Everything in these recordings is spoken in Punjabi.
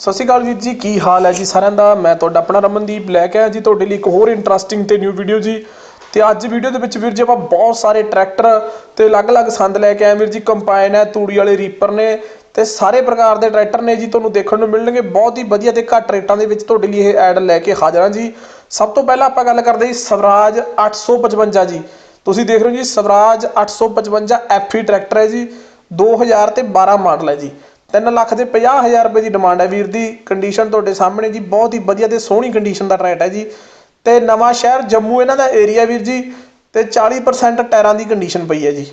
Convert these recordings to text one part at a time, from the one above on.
ਸਤਿ ਸ਼੍ਰੀ ਅਕਾਲ ਵੀਰ ਜੀ ਕੀ ਹਾਲ ਹੈ ਜੀ ਸਾਰਿਆਂ ਦਾ? ਮੈਂ ਤੁਹਾਡਾ ਆਪਣਾ ਰਮਨਦੀਪ ਲੈ ਕੇ ਆਇਆ ਜੀ, ਤੁਹਾਡੇ ਲਈ ਇੱਕ ਹੋਰ ਇੰਟਰਸਟਿੰਗ ਤੇ ਨਿਊ ਵੀਡੀਓ ਜੀ। ਤੇ ਅੱਜ ਵੀਡੀਓ ਦੇ ਵਿੱਚ ਵੀਰ ਜੀ ਆਪਾਂ ਬਹੁਤ ਸਾਰੇ ਟਰੈਕਟਰ ਤੇ ਅਲੱਗ-ਅਲੱਗ ਸੰਦ ਲੈ ਕੇ ਆਏ ਵੀਰ ਜੀ। ਕੰਪਾਈਨ ਹੈ, ਤੂੜੀ ਵਾਲੇ ਰੀਪਰ ਨੇ ਤੇ ਸਾਰੇ ਪ੍ਰਕਾਰ ਦੇ ਟਰੈਕਟਰ ਨੇ ਜੀ, ਤੁਹਾਨੂੰ ਦੇਖਣ ਨੂੰ ਮਿਲਣਗੇ। ਬਹੁਤ ਹੀ ਵਧੀਆ ਤੇ ਘੱਟ ਰੇਟਾਂ ਦੇ ਵਿੱਚ ਤੁਹਾਡੇ ਲਈ ਇਹ ਐਡ ਲੈ ਕੇ ਹਾਜ਼ਰ ਹਾਂ ਜੀ। ਸਭ ਤੋਂ ਪਹਿਲਾਂ ਆਪਾਂ ਗੱਲ ਕਰਦੇ ਜੀ ਸਵਰਾਜ 855 ਜੀ। ਤੁਸੀਂ ਦੇਖ ਰਹੇ ਹੋ ਜੀ, ਸਵਰਾਜ 855 ਐਫਈ ਟਰੈਕਟਰ ਹੈ ਜੀ 2000 ਤੇ 12 ਮਾਡਲ ਹੈ ਜੀ। 3 ਲੱਖ ਤੇ 50000 ਰੁਪਏ ਦੀ ਡਿਮਾਂਡ ਹੈ ਵੀਰ ਦੀ। ਕੰਡੀਸ਼ਨ ਤੁਹਾਡੇ ਸਾਹਮਣੇ ਜੀ, ਬਹੁਤ ਹੀ ਵਧੀਆ ਤੇ ਸੋਹਣੀ ਕੰਡੀਸ਼ਨ ਦਾ ਟਰੈਕਟਰ ਹੈ ਜੀ। ਤੇ ਨਵਾਂ ਸ਼ਹਿਰ ਜੰਮੂ ਇਹਨਾਂ ਦਾ ਏਰੀਆ ਵੀਰ ਜੀ, ਤੇ 40% ਟਾਇਰਾਂ ਦੀ ਕੰਡੀਸ਼ਨ ਪਈ ਹੈ ਜੀ।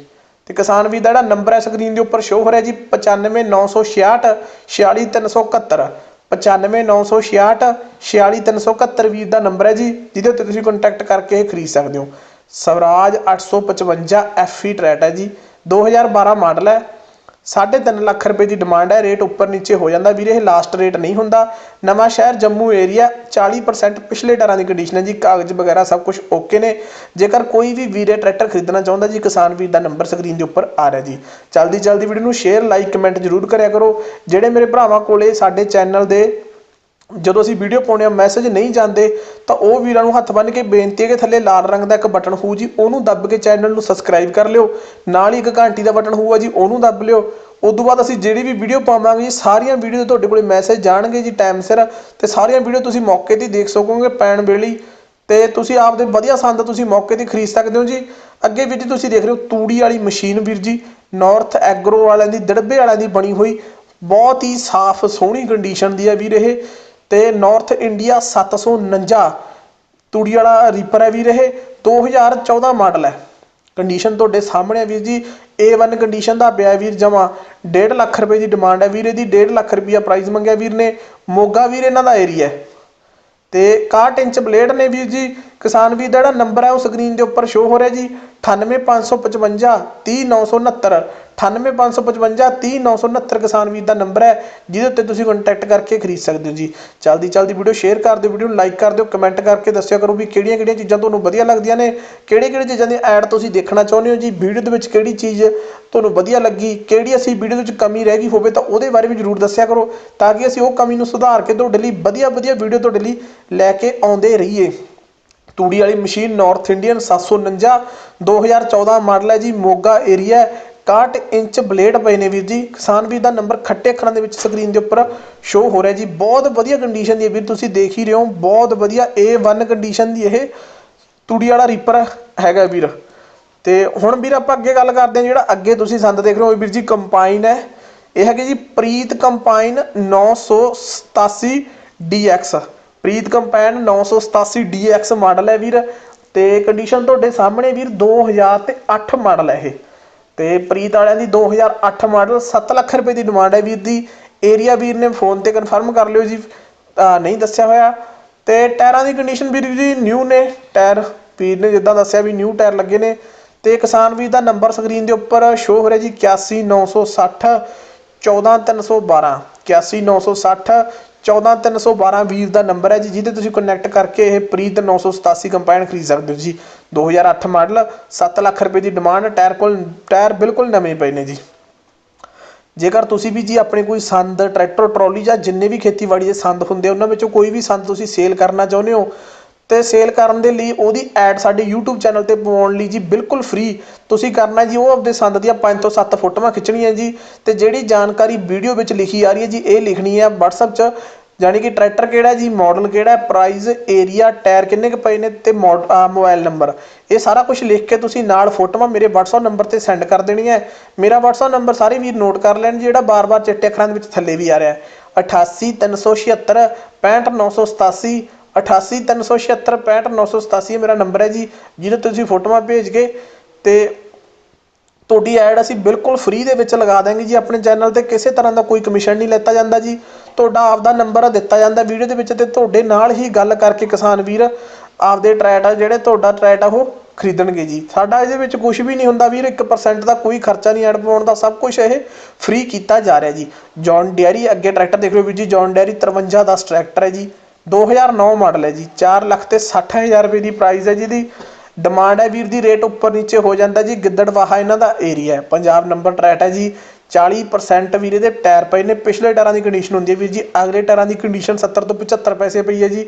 ਤੇ ਕਿਸਾਨ ਵੀਰ ਦਾ ਜਿਹੜਾ ਨੰਬਰ ਹੈ ਸਕਰੀਨ ਦੇ ਉੱਪਰ ਸ਼ੋ ਹੋ ਰਿਹਾ ਜੀ 95966 46371 95966 46371 ਵੀਰ ਦਾ ਨੰਬਰ ਹੈ ਜੀ, ਜਿਹਦੇ ਉੱਤੇ ਤੁਸੀਂ ਕੰਟੈਕਟ ਕਰਕੇ ਇਹ ਖਰੀਦ ਸਕਦੇ ਹੋ। ਸਵਰਾਜ 855 ਐਫਈ ਟਰੈਟ ਹੈ ਜੀ। 2012 ਮਾਡਲ ਹੈ। 3.5 ਲੱਖ ਰੁਪਏ ਦੀ ਡਿਮਾਂਡ ਹੈ। ਰੇਟ ਉੱਪਰ ਨੀਚੇ ਹੋ ਜਾਂਦਾ। ਵੀਰੇ, ਇਹ ਲਾਸਟ ਰੇਟ ਨਹੀਂ ਹੁੰਦਾ। ਨਵਾਂ ਸ਼ਹਿਰ, ਜੰਮੂ ਏਰੀਆ 40% ਪਿਛਲੇ ਟਾਇਰਾਂ ਦੀ ਕੰਡੀਸ਼ਨ ਹੈ ਜੀ। ਕਾਗਜ਼ ਵਗੈਰਾ ਸਭ ਕੁਝ ਓਕੇ ਨੇ। ਜੇਕਰ ਕੋਈ ਵੀ ਵੀਰੇ ਟਰੈਕਟਰ ਖਰੀਦਣਾ ਚਾਹੁੰਦਾ ਜੀ, ਕਿਸਾਨ ਵੀਰ ਦਾ ਨੰਬਰ ਸਕਰੀਨ ਦੇ ਉੱਪਰ ਆ ਰਿਹਾ ਜੀ। ਜਲਦੀ ਜਲਦੀ ਵੀਡੀਓ ਨੂੰ ਸ਼ੇਅਰ ਲਾਈਕ ਕਮੈਂਟ ਜ਼ਰੂਰ ਕਰਿਆ ਕਰੋ। ਜਿਹੜੇ ਮੇਰੇ ਭਰਾਵਾਂ ਕੋਲੇ ਸਾਡੇ ਚੈਨਲ ਦੇ ਜਦੋਂ ਅਸੀਂ ਵੀਡੀਓ ਪਾਉਂਦੇ ਆ ਮੈਸੇਜ ਨਹੀਂ ਜਾਂਦੇ, ਤਾਂ ਉਹ ਵੀਰਾਂ ਨੂੰ ਹੱਥ ਬੰਨ੍ਹ ਕੇ ਬੇਨਤੀ ਹੈ ਕਿ ਥੱਲੇ ਲਾਲ ਰੰਗ ਦਾ ਇੱਕ ਬਟਨ ਹੋਊ ਜੀ, ਉਹਨੂੰ ਦੱਬ ਕੇ ਚੈਨਲ ਨੂੰ ਸਬਸਕ੍ਰਾਈਬ ਕਰ ਲਿਓ। ਨਾਲ ਹੀ ਇੱਕ ਘੰਟੀ ਦਾ ਬਟਨ ਹੋਊਗਾ ਜੀ, ਉਹਨੂੰ ਦੱਬ ਲਿਓ। ਉਦੋਂ ਬਾਅਦ ਅਸੀਂ ਜਿਹੜੀ ਵੀ ਵੀਡੀਓ ਪਾਵਾਂਗੇ ਜੀ, ਸਾਰੀਆਂ ਵੀਡੀਓ ਤੁਹਾਡੇ ਕੋਲੇ ਮੈਸੇਜ ਜਾਣਗੇ ਜੀ ਟਾਈਮ ਸਿਰ। ਤੇ ਸਾਰੀਆਂ ਵੀਡੀਓ ਤੁਸੀਂ ਮੌਕੇ ਤੇ ਦੇਖ ਸਕੋਗੇ ਪੈਣ ਵੇਲੇ। ਹੀ ਤੇ ਤੁਸੀਂ ਆਪਦੇ ਵਧੀਆ ਸੰਦ ਤੁਸੀਂ ਮੌਕੇ ਤੇ ਖਰੀਦ ਸਕਦੇ ਹੋ ਜੀ। ਅੱਗੇ ਵੀਰ ਜੀ ਤੁਸੀਂ ਦੇਖ ਰਹੇ ਹੋ, ਤੂੜੀ ਵਾਲੀ ਮਸ਼ੀਨ ਵੀਰ ਜੀ ਨਾਰਥ ਐਗਰੋ ਵਾਲਿਆਂ ਦੀ, ਦੜਬੇ ਵਾਲਿਆਂ ਦੀ ਬਣੀ ਹੋਈ, ਬਹੁਤ ਹੀ ਸਾਫ਼, ਸੋਹਣੀ ਕੰਡੀਸ਼ਨ ਦੀ ਹੈ ਵੀਰ ਇਹ। ਤੇ ਨਾਰਥ ਇੰਡੀਆ 749 ਤੂੜੀ ਵਾਲਾ ਰੀਪਰ ਹੈ ਵੀਰ ਇਹ 2014 ਮਾਡਲ ਹੈ। ਕੰਡੀਸ਼ਨ ਤੁਹਾਡੇ ਸਾਹਮਣੇ ਹੈ ਵੀਰ ਜੀ A1 ਕੰਡੀਸ਼ਨ ਦਾ ਪਿਆ ਵੀਰ ਜਮਾ। 1.5 ਲੱਖ ਰੁਪਏ ਦੀ ਡਿਮਾਂਡ ਹੈ ਵੀਰ ਇਹਦੀ 1.5 ਲੱਖ ਰੁਪਈਆ ਪ੍ਰਾਈਸ ਮੰਗਿਆ ਵੀਰ ਨੇ। ਮੋਗਾ ਵੀਰ ਇਹਨਾਂ ਦਾ ਏਰੀਆ ਹੈ। ਤੇ 61 ਇੰਚ ਬਲੇਡ ਨੇ ਵੀਰ ਜੀ, ਕਿਸਾਨ ਵੀਰ ਦਾ ਜਿਹੜਾ ਨੰਬਰ ਹੈ ਉਹ ਸਕਰੀਨ ਦੇ ਉੱਪਰ ਸ਼ੋ ਹੋ ਰਿਹਾ ਜੀ। 98555 30969 98555 30969 ਕਿਸਾਨ ਵੀਰ ਦਾ ਨੰਬਰ ਹੈ, ਜਿਹਦੇ ਉੱਤੇ ਤੁਸੀਂ ਕੰਟੈਕਟ ਕਰਕੇ ਖਰੀਦ ਸਕਦੇ ਹੋ ਜੀ। ਜਲਦੀ ਜਲਦੀ ਵੀਡੀਓ ਸ਼ੇਅਰ ਕਰ ਦਿਓ ਵੀਡੀਓ ਨੂੰ ਲਾਈਕ ਕਰ ਦਿਓ ਕਮੈਂਟ ਕਰਕੇ ਦੱਸਿਆ ਕਰੋ ਵੀ ਕਿਹੜੀਆਂ ਕਿਹੜੀਆਂ ਚੀਜ਼ਾਂ ਤੁਹਾਨੂੰ ਵਧੀਆ ਲੱਗਦੀਆਂ ਨੇ ਕਿਹੜੇ ਕਿਹੜੇ ਚੀਜ਼ਾਂ ਦੀ ਐਡ ਤੁਸੀਂ ਦੇਖਣਾ ਚਾਹੁੰਦੇ ਹੋ ਜੀ ਵੀਡੀਓ ਦੇ ਵਿੱਚ ਕਿਹੜੀ ਚੀਜ਼ ਤੁਹਾਨੂੰ ਵਧੀਆ ਲੱਗੀ, ਕਿਹੜੀ ਅਸੀਂ ਵੀਡੀਓ ਵਿੱਚ ਕਮੀ ਰਹਿ ਗਈ ਹੋਵੇ ਤਾਂ ਉਹਦੇ ਬਾਰੇ ਵੀ ਜਰੂਰ ਦੱਸਿਆ ਕਰੋ, ਤਾਂ ਕਿ ਅਸੀਂ ਉਹ ਕਮੀ ਨੂੰ ਸੁਧਾਰ ਕੇ ਤੁਹਾਡੇ ਲਈ ਵਧੀਆ ਵਧੀਆ ਵੀਡੀਓ ਤੁਹਾਡੇ ਲਈ ਲੈ ਕੇ ਆਉਂਦੇ ਰਹੀਏ। ਤੂੜੀ ਵਾਲੀ ਮਸ਼ੀਨ ਨਾਰਥ ਇੰਡੀਅਨ 749 2014 ਮਾਡਲ ਹੈ ਜੀ, ਮੋਗਾ ਏਰੀਆ 61 ਇੰਚ ਬਲੇਡ ਪਏ ਨੇ ਵੀਰ ਜੀ। ਕਿਸਾਨ ਵੀਰ, ਦਾ ਨੰਬਰ ਖੱਟੇ ਅੱਖਰਾਂ ਦੇ ਵਿੱਚ ਸਕਰੀਨ ਦੇ ਉੱਪਰ ਸ਼ੋ ਹੋ ਰਿਹਾ ਜੀ। ਬਹੁਤ ਵਧੀਆ ਕੰਡੀਸ਼ਨ ਦੀ ਹੈ ਵੀਰ, ਤੁਸੀਂ ਦੇਖ ਹੀ ਰਹੇ ਹੋ। ਬਹੁਤ ਵਧੀਆ A1 ਕੰਡੀਸ਼ਨ ਦੀ ਇਹ ਤੂੜੀ ਵਾਲਾ ਰੀਪਰ ਹੈਗਾ ਵੀਰ। ਤੇ ਹੁਣ ਵੀਰ, ਆਪਾਂ ਅੱਗੇ ਗੱਲ ਕਰਦੇ ਹਾਂ, ਜਿਹੜਾ ਅੱਗੇ ਤੁਸੀਂ ਸੰਦ ਦੇਖ ਰਹੇ ਹੋ ਇਹ ਵੀਰ ਜੀ ਕੰਪਾਈਨ ਹੈ। ਇਹ ਹੈਗੇ ਜੀ Preet combine 987 DX Preet combine 987 DX model ਹੈ ਵੀਰ ਤੇ ਕੰਡੀਸ਼ਨ ਤੁਹਾਡੇ ਸਾਹਮਣੇ ਵੀਰ 2008 ਮਾਡਲ ਹੈ ਇਹ। ਤੇ ਪ੍ਰੀਤ ਵਾਲਿਆਂ ਦੀ 2008 ਮਾਡਲ 7 ਲੱਖ ਰੁਪਏ ਦੀ ਡਿਮਾਂਡ ਹੈ ਵੀਰ ਦੀ। ਏਰੀਆ ਵੀਰ ਨੇ ਫੋਨ ਤੇ ਕਨਫਰਮ ਕਰ ਲਿਓ ਜੀ। ਨਹੀਂ ਦੱਸਿਆ ਹੋਇਆ। ਤੇ ਟਾਇਰਾਂ ਦੀ ਕੰਡੀਸ਼ਨ ਵੀਰ ਜੀ ਨਿਊ ਨੇ। ਟਾਇਰ ਵੀਰ ਨੇ ਜਿੱਦਾਂ ਦੱਸਿਆ ਵੀ ਨਿਊ ਟਾਇਰ ਲੱਗੇ ਨੇ। ਤੇ ਕਿਸਾਨ ਵੀਰ ਦਾ ਨੰਬਰ ਸਕਰੀਨ ਦੇ ਉੱਪਰ ਸ਼ੋ ਹੋ ਰਿਹਾ ਜੀ 81960 14312 81960 14312 ਵੀਰ ਦਾ ਨੰਬਰ ਹੈ ਜੀ, ਜਿਹਦੇ ਤੁਸੀਂ ਕਨੈਕਟ ਕਰਕੇ ਇਹ ਪ੍ਰੀਤ 987 ਕੰਪਾਈਨ ਖਰੀਦ ਸਕਦੇ ਹੋ ਜੀ। 2008 ਮਾਡਲ 7 ਲੱਖ ਰੁਪਏ ਦੀ ਡਿਮਾਂਡ ਟਾਇਰ ਕੋਲ, ਟਾਇਰ ਬਿਲਕੁਲ ਨਵੇਂ ਪਏ ਨੇ ਜੀ। ਜੇਕਰ ਤੁਸੀਂ ਵੀ ਜੀ ਆਪਣੇ ਕੋਈ ਸੰਦ, ਟਰੈਕਟਰ, ਟਰਾਲੀ ਜਾਂ ਜਿੰਨੇ ਵੀ ਖੇਤੀਬਾੜੀ ਦੇ ਸੰਦ ਹੁੰਦੇ ਉਹਨਾਂ ਵਿੱਚੋਂ ਕੋਈ ਵੀ ਸੰਦ ਤੁਸੀਂ ਸੇਲ ਕਰਨਾ ਚਾਹੁੰਦੇ ਹੋ ਤੇ ਸੇਲ ਕਰਨ ਦੇ ਲਈ ਉਹਦੀ ਐਡ ਸਾਡੇ YouTube ਚੈਨਲ ਤੇ ਪਵਾਉਣ ਲਈ ਜੀ ਬਿਲਕੁਲ ਫ੍ਰੀ ਤੁਸੀਂ ਕਰਨਾ ਜੀ ਉਹ ਆਪਦੇ ਸੰਦ ਦੀਆਂ 5 ਤੋਂ 7 ਫੋਟੋਆਂ ਖਿੱਚਣੀਆਂ ਜੀ ਤੇ ਜਿਹੜੀ ਜਾਣਕਾਰੀ ਵੀਡੀਓ ਵਿੱਚ ਲਿਖੀ ਆ ਰਹੀ ਹੈ ਜੀ, ਇਹ ਲਿਖਣੀ ਹੈ WhatsApp 'ਚ। ਯਾਨੀ ਕਿ ਟਰੈਕਟਰ ਕਿਹੜਾ ਜੀ ਮਾਡਲ ਕਿਹੜਾ ਪ੍ਰਾਈਸ ਏਰੀਆ ਟਾਇਰ ਕਿੰਨੇ ਕੁ ਪਏ ਨੇ ਤੇ ਮੋਬਾਈਲ ਨੰਬਰ ਇਹ ਸਾਰਾ ਕੁਝ ਲਿਖ ਕੇ ਤੁਸੀਂ ਨਾਲ ਫੋਟੋਆਂ ਮੇਰੇ WhatsApp ਨੰਬਰ ਤੇ ਸੈਂਡ ਕਰ ਦੇਣੀ ਹੈ। ਮੇਰਾ WhatsApp ਨੰਬਰ ਸਾਰੇ ਵੀਰ ਨੋਟ ਕਰ ਲੈਣ ਜਿਹੜਾ ਬਾਰ-ਬਾਰ ਚਿੱਟੇ ਅੱਖਰਾਂ ਦੇ ਵਿੱਚ ਥੱਲੇ ਵੀ ਆ ਰਿਹਾ ਹੈ। 88376 65987 88376 65987 ਇਹ ਮੇਰਾ ਨੰਬਰ ਹੈ ਜੀ, ਜਿਹਦੇ ਤੁਸੀਂ ਫੋਟੋਆਂ ਭੇਜ ਕੇ ਤੇ ਤੁਹਾਡੀ ਐਡ ਅਸੀਂ ਬਿਲਕੁਲ ਫ੍ਰੀ ਦੇ ਵਿੱਚ ਲਗਾ ਦਾਂਗੇ ਜੀ, ਆਪਣੇ ਚੈਨਲ ਤੇ ਕਿਸੇ ਤਰ੍ਹਾਂ ਦਾ ਕੋਈ ਕਮਿਸ਼ਨ ਨਹੀਂ ਲੈਤਾ ਜਾਂਦਾ ਜੀ। ਤੁਹਾਡਾ ਆਪਦਾ ਨੰਬਰ ਦਿੱਤਾ ਜਾਂਦਾ ਵੀਡੀਓ ਦੇ ਵਿੱਚ ਤੇ ਤੁਹਾਡੇ ਨਾਲ ਹੀ ਗੱਲ ਕਰਕੇ ਕਿਸਾਨ ਵੀਰ ਆਪਦੇ ਟਰੈਟ ਆ, ਜਿਹੜੇ ਤੁਹਾਡਾ ਟਰੈਟ ਆ, ਉਹ ਖਰੀਦਣਗੇ ਜੀ। ਸਾਡਾ ਇਹਦੇ ਵਿੱਚ ਕੁਝ ਵੀ ਨਹੀਂ ਹੁੰਦਾ ਵੀਰ 1% ਦਾ ਕੋਈ ਖਰਚਾ ਨਹੀਂ ਐਡ ਪਾਉਣ ਦਾ, ਸਭ ਕੁਝ ਇਹ ਫ੍ਰੀ ਕੀਤਾ ਜਾ ਰਿਹਾ ਜੀ। ਜੌਨ ਡੈਰੀ ਅੱਗੇ ਟਰੈਕਟਰ ਦੇਖ ਲਓ ਵੀਰ ਜੀ ਜੌਨ ਡੈਰੀ 53 ਦਾ ਟਰੈਕਟਰ ਹੈ ਜੀ। 2009 ਮਾਡਲ ਹੈ ਜੀ 4 ਲੱਖ ਤੇ 60000 ਰੁਪਏ ਦੀ ਪ੍ਰਾਈਸ ਹੈ ਜਿਹਦੀ ਡਿਮਾਂਡ ਹੈ ਵੀਰ ਦੀ ਰੇਟ ਉੱਪਰ ਨੀਚੇ ਹੋ ਜਾਂਦਾ ਜੀ ਗਿੱਦੜਵਾਹਾ ਇਹਨਾਂ ਦਾ ਏਰੀਆ ਹੈ। ਪੰਜਾਬ ਨੰਬਰ ਟਰੈਟ ਹੈ ਜੀ 40% ਵੀਰੇ ਦੇ ਟਾਇਰ ਪਏ ਨੇ, ਪਿਛਲੇ ਟਾਇਰਾਂ ਦੀ ਕੰਡੀਸ਼ਨ ਹੁੰਦੀ ਹੈ ਵੀਰ ਜੀ, ਅਗਲੇ ਟਾਇਰਾਂ ਦੀ ਕੰਡੀਸ਼ਨ 70 ਤੋਂ 75 ਪੈਸੇ ਪਈ ਹੈ ਜੀ।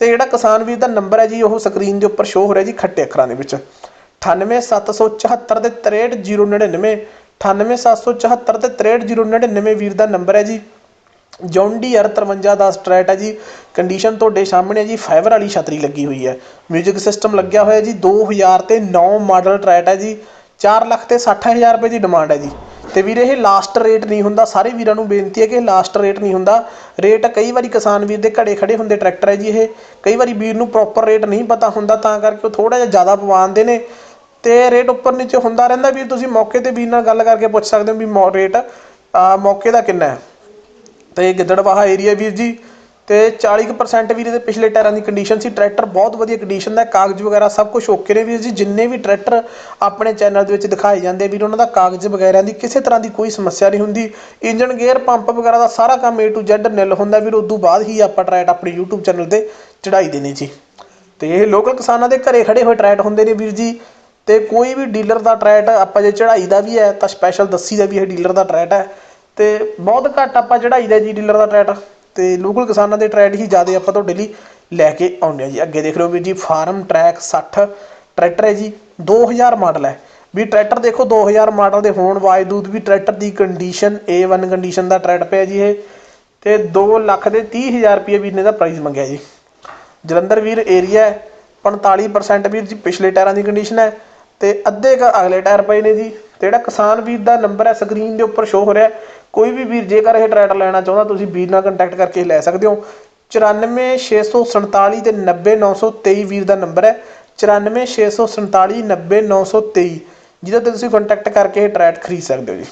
ਤੇ ਜਿਹੜਾ ਕਿਸਾਨ ਵੀਰ ਦਾ ਨੰਬਰ ਹੈ ਜੀ, ਉਹ ਸਕਰੀਨ ਦੇ ਉੱਪਰ ਸ਼ੋ ਹੋ ਰਿਹਾ ਜੀ, ਖੱਟੇ ਅੱਖਰਾਂ ਦੇ ਵਿੱਚ। 98774 ਤੇ 63099 98774 ਤੇ 63099 ਵੀਰ ਦਾ ਨੰਬਰ ਹੈ ਜੀ। ਜੌਂਡੀਅਰ 53 ਦਾ ਸਟ੍ਰੈਟ ਹੈ ਜੀ। ਕੰਡੀਸ਼ਨ ਤੁਹਾਡੇ ਸਾਹਮਣੇ ਹੈ ਜੀ, ਫਾਈਬਰ ਵਾਲੀ ਛਤਰੀ ਲੱਗੀ ਹੋਈ ਹੈ। 뮤직 ਸਿਸਟਮ ਲੱਗਿਆ ਹੋਇਆ ਜੀ 2000 ਤੇ 9 ਮਾਡਲ ਟਰੈਟ ਹੈ ਜੀ। 4 ਲੱਖ ਤੇ 60000 ਰੁਪਏ ਦੀ ਡਿਮਾਂਡ ਹੈ ਜੀ। ਤੇ ਵੀਰੇ, ਇਹ ਲਾਸਟ ਰੇਟ ਨਹੀਂ ਹੁੰਦਾ। ਸਾਰੇ ਵੀਰਾਂ ਨੂੰ ਬੇਨਤੀ ਹੈ ਕਿ ਇਹ ਲਾਸਟ ਰੇਟ ਨਹੀਂ ਹੁੰਦਾ। ਰੇਟ ਕਈ ਵਾਰੀ ਕਿਸਾਨ ਵੀਰ ਦੇ ਘੜੇ ਖੜੇ ਹੁੰਦੇ ਟਰੈਕਟਰ ਹੈ ਜੀ ਇਹ। ਕਈ ਵਾਰੀ ਵੀਰ ਨੂੰ ਪ੍ਰੋਪਰ ਰੇਟ ਨਹੀਂ ਪਤਾ ਹੁੰਦਾ, ਤਾਂ ਕਰਕੇ ਉਹ ਥੋੜਾ ਜਿਹਾ ਜ਼ਿਆਦਾ ਪਵਾਉਂਦੇ ਨੇ। ਤੇ ਰੇਟ ਉੱਪਰ ਨੀਚੇ ਹੁੰਦਾ ਰਹਿੰਦਾ। ਵੀਰ, ਤੁਸੀਂ ਮੌਕੇ ਤੇ ਵੀਰ ਨਾਲ ਗੱਲ ਕਰਕੇ ਪੁੱਛ ਸਕਦੇ ਹੋ ਵੀ ਮੌ ਰੇਟ ਮੌਕੇ ਦਾ ਕਿੰਨਾ ਹੈ। ਤੇ ਗਿੱਦੜਵਾਹਾ ਏਰੀਆ ਵੀਰ ਜੀ, ਤੇ 40% ਵੀਰ ਦੇ ਪਿਛਲੇ ਟਾਇਰਾਂ ਦੀ ਕੰਡੀਸ਼ਨ ਸੀ। ਟਰੈਕਟਰ ਬਹੁਤ ਵਧੀਆ ਕੰਡੀਸ਼ਨ ਦਾ ਕਾਗਜ਼ ਵਗੈਰਾ ਸਭ ਕੁਝ ਓਕੇ ਨੇ ਵੀਰ ਜੀ। ਜਿੰਨੇ ਵੀ ਟਰੈਕਟਰ ਆਪਣੇ ਚੈਨਲ ਦੇ ਵਿੱਚ ਦਿਖਾਏ ਜਾਂਦੇ ਵੀਰ, ਉਹਨਾਂ ਦਾ ਕਾਗਜ਼ ਵਗੈਰਾ ਦੀ ਕਿਸੇ ਤਰ੍ਹਾਂ ਦੀ ਕੋਈ ਸਮੱਸਿਆ ਨਹੀਂ ਹੁੰਦੀ। ਇੰਜਨ ਗੇਅਰ ਪੰਪ ਵਗੈਰਾ ਦਾ ਸਾਰਾ ਕੰਮ A to Z ਨਿਲ ਹੁੰਦਾ ਵੀਰ। ਉਦੋਂ ਬਾਅਦ ਹੀ ਆਪਾਂ ਟਰੈਟ ਆਪਣੇ YouTube ਚੈਨਲ ਤੇ ਚੜਾਈ ਦੇਣੇ ਜੀ। ਤੇ ਇਹ ਲੋਕਲ ਕਿਸਾਨਾਂ ਦੇ ਘਰੇ ਖੜੇ ਹੋਏ ਟਰੈਟ ਹੁੰਦੇ ਨੇ ਵੀਰ ਜੀ। ਤੇ ਕੋਈ ਵੀ ਡੀਲਰ ਦਾ ਟਰੈਟ ਆਪਾਂ ਜੇ ਚੜਾਈ ਦਾ ਵੀ ਹੈ, ਤਾਂ ਸਪੈਸ਼ਲ ਦੱਸੀ ਦਾ ਵੀ ਇਹ ਡੀਲਰ ਦਾ ਟਰੈਟ ਹੈ। ਤੇ ਬਹੁਤ ਘੱਟ ਆਪਾਂ ਚੜਾਈ ਦਾ ਜੀ ਡੀਲਰ ਦਾ ਟਰੈਟ ਤੇ ਲੋਕਲ ਕਿਸਾਨਾਂ ਦੇ ਟਰੈਟ ਹੀ ਜ਼ਿਆਦਾ ਆਪਾਂ ਤੁਹਾਡੇ ਲਈ ਲੈ ਕੇ ਆਉਂਦੇ ਆ ਜੀ। ਅੱਗੇ ਦੇਖ ਰਹੇ ਹੋ ਵੀਰ ਜੀ, ਫਾਰਮ ਟਰੈਕ 60 ਟਰੈਕਟਰ ਹੈ ਜੀ 2000 ਮਾਡਲ ਹੈ। ਵੀ ਟਰੈਕਟਰ ਦੇਖੋ 2000 ਮਾਡਲ ਦੇ ਹੋਣ ਬਾਵਜੂਦ ਵੀ ਟਰੈਕਟਰ ਦੀ ਕੰਡੀਸ਼ਨ A1 ਕੰਡੀਸ਼ਨ ਦਾ ਟਰੈਕਟਰ ਪਿਆ ਜੀ ਇਹ। ਤੇ 2 ਲੱਖ ਦੇ 30000 ਰੁਪਏ ਵੀਰ ਨੇ ਦਾ ਪ੍ਰਾਈਸ ਮੰਗਿਆ ਜੀ। ਜਲੰਧਰ ਵੀਰ ਏਰੀਆ 45% ਵੀਰ ਜੀ, ਪਿਛਲੇ ਟਾਇਰਾਂ ਦੀ ਕੰਡੀਸ਼ਨ ਹੈ। ਤੇ ਅੱਧੇ ਕ ਅਗਲੇ ਟਾਇਰ ਪਏ ਨੇ ਜੀ। ਤੇ ਜਿਹੜਾ ਕਿਸਾਨ ਵੀਰ ਦਾ ਨੰਬਰ ਹੈ ਸਕਰੀਨ ਦੇ ਉੱਪਰ ਸ਼ੋ ਹੋ ਰਿਹਾ ਕੋਈ ਵੀ ਵੀਰ ਜੇਕਰ ਇਹ ਟਰੈਕਟਰ ਲੈਣਾ ਚਾਹੁੰਦਾ, ਤੁਸੀਂ ਵੀਰ ਨਾਲ ਕੰਟੈਕਟ ਕਰਕੇ ਲੈ ਸਕਦੇ ਹੋ। 94647 ਤੇ 90923 ਵੀਰ ਦਾ ਨੰਬਰ ਹੈ। 94647 90923 ਜਿਹਦੇ ਤੇ ਤੁਸੀਂ ਕੰਟੈਕਟ ਕਰਕੇ ਇਹ ਟਰੈਕਟ ਖਰੀਦ ਸਕਦੇ ਹੋ ਜੀ।